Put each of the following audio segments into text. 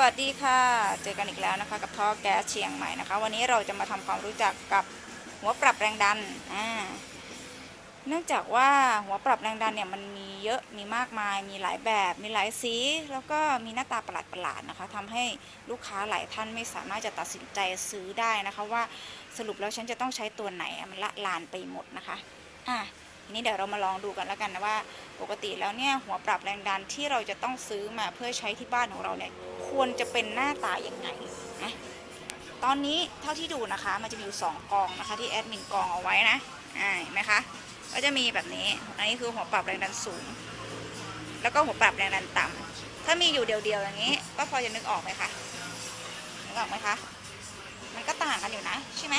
วัสดีค่ะ เจอกันอีกแล้วนะคะ กับท่อแก๊สเชียงใหม่นะคะ วันนี้เราจะมาทำความรู้จักกับหัวปรับแรงดันอ่าเนื่องจากว่าหัวปรับแรงดันเนี่ยมันมีเยอะมีมากมาย มีหลายแบบ มีหลายสี แล้วก็มีหน้าตาประหลาดๆนะคะทำให้ลูกค้าหลายท่านไม่สามารถจะตัดสินใจซื้อได้นะคะว่าสรุปแล้วฉันจะต้องใช้ตัวไหนมันละลานไปหมดนะคะอะทีนี้เดี๋ยวเรามาลองดูกันแล้วกันนะว่า ปกติแล้วเนี่ยหัวปรับแรงดันที่เราจะต้องซื้อมาเพื่อใช้ที่บ้านของเราเนี่ย ควรจะเป็นหน้าตาอย่างไงนะตอนนี้เท่าที่ดูนะคะมันจะมีอยู่สองกองนะคะที่แอดมินกองเอาไว้นะอ่าเห็นไหมคะก็จะมีแบบนี้ อันนี้คือหัวปรับแรงดันสูง แล้วก็หัวปรับแรงดันต่ำถ้ามีอยู่เดียวๆอย่างนี้ ก็พอจะนึกออกไหมคะนึกออกไหมคะ มันก็ต่างกันอยู่นะใช่ไหม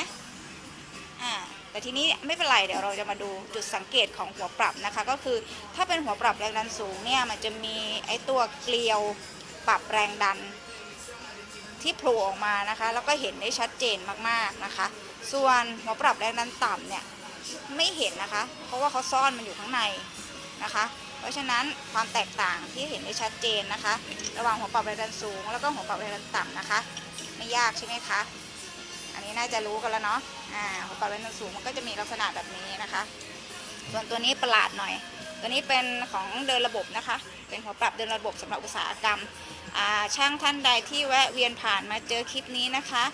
อ่าแต่ทีนี้ไม่เป็นไรเดี๋ยวเราจะมาดูจุดสังเกตของหัวปรับนะคะ ก็คือถ้าเป็นหัวปรับแรงดันสูงเนี่ยมันจะมีไอตัวเกลียว ปรับแรงดันที่โผล่ออกมานะคะ แล้วก็เห็นได้ชัดเจนมากๆนะคะ ส่วนหัวปรับแรงดันต่ำเนี่ยไม่เห็นนะคะ เพราะว่าเขาซ่อนมันอยู่ข้างในนะคะ เพราะฉะนั้นความแตกต่างที่เห็นได้ชัดเจนนะคะ ระหว่างหัวปรับแรงดันสูง แล้วก็หัวปรับแรงดันต่ำนะคะ ไม่ยากใช่ไหมคะอันนี้น่าจะรู้กันแล้วเนาะอ่าหัวปรับแรงดันสูงมันก็จะมีลักษณะแบบนี้นะคะ ส่วนตัวนี้ประหลาดหน่อย ตัวนี้เป็นของเดินระบบนะคะ เป็นหัวปรับเดินระบบสำหรับอุตสาหกรรม ช่างท่านใดที่แวะเวียนผ่านมาเจอคลิปนี้นะคะ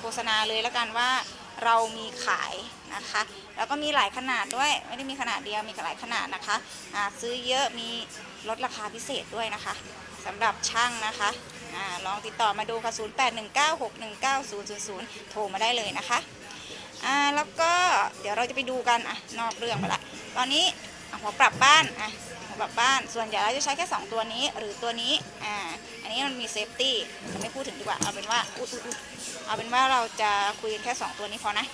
โฆษณาเลยแล้วกันว่าเรามีขายนะคะ แล้วก็มีหลายขนาดด้วยไม่ได้มีขนาดเดียวมีหลายขนาดนะคะอ่าซื้อเยอะมีลดราคาพิเศษด้วยนะคะสำหรับช่างนะคะอลองติดต่อมาดูค่ะ 0819619000 โทรมาได้เลยนะคะอ่าแล้วก็เดี๋ยวเราจะไปดูกันอะนอกเรื่องไปละ ตอนนี้อะหัวปรับบ้านอะ หัวปรับบ้าน ส่วนใหญ่เราจะใช้แค่ 2 ตัวนี้หรือตัวนี้ อ่า อันนี้มันมีเซฟตี้ไม่พูดถึงดีกว่า เอาเป็นว่า อุ๊ยอุ๊ยอุ๊ยเอาเป็นว่าเราจะคุยกันแค่ 2 ตัวนี้พอนะ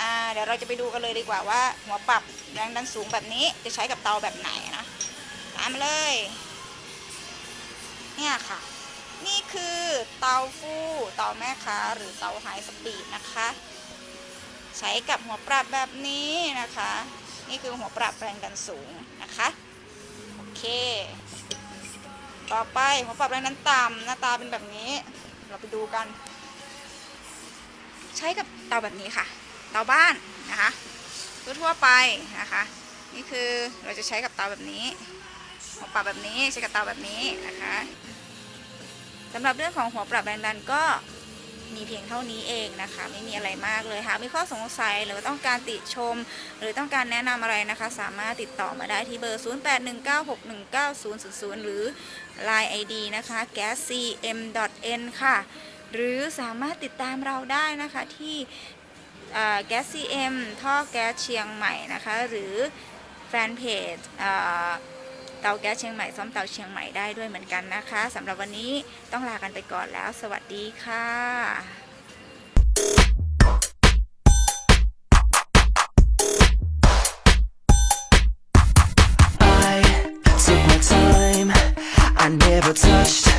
อ่า เดี๋ยวเราจะไปดูกันเลยดีกว่าว่า หัวปรับแรงดันสูงแบบนี้จะใช้กับเตาแบบไหนนะตามมาเลย เนี่ยค่ะ นี่คือเตาฟู่เตาแม่ค้าหรือเตาไฮสปีดนะคะ ใช้กับหัวปรับแบบนี้นะคะนี่คือหัวปรับแรงดันสูงนะคะ เค ต่อไปหัวปรับแรงดันต่ำหน้าตาเป็นแบบนี้ เราไปดูกัน ใช้กับเตาแบบนี้ค่ะ เตาบ้านนะคะทั่วๆไปนะคะ นี่คือเราจะใช้กับเตาแบบนี้หัวปรับแบบนี้ใช้กับเตาแบบนี้นะคะสำหรับเรื่องของหัวปรับแรงดันก็ มีเพียงเท่านี้เองนะคะ ไม่มีอะไรมากเลยค่ะมีข้อสงสัยหรือต้องการติชม หรือต้องการแนะนำอะไรนะคะ สามารถติดต่อมาได้ที่เบอร์ 0819619000 หรือ Line ID นะคะ gascm.n ค่ะ หรือสามารถติดตามเราได้นะคะที่แก๊ส CM ท่อแก๊สเชียงใหม่นะคะ หรือแฟนเพจ เตาแก๊สเชียงใหม่ซ่อมเตาเชียงใหม่ได้ด้วยเหมือนกันนะคะสำหรับวันนี้ต้องลากันไปก่อนแล้ว สวัสดีค่ะ never touched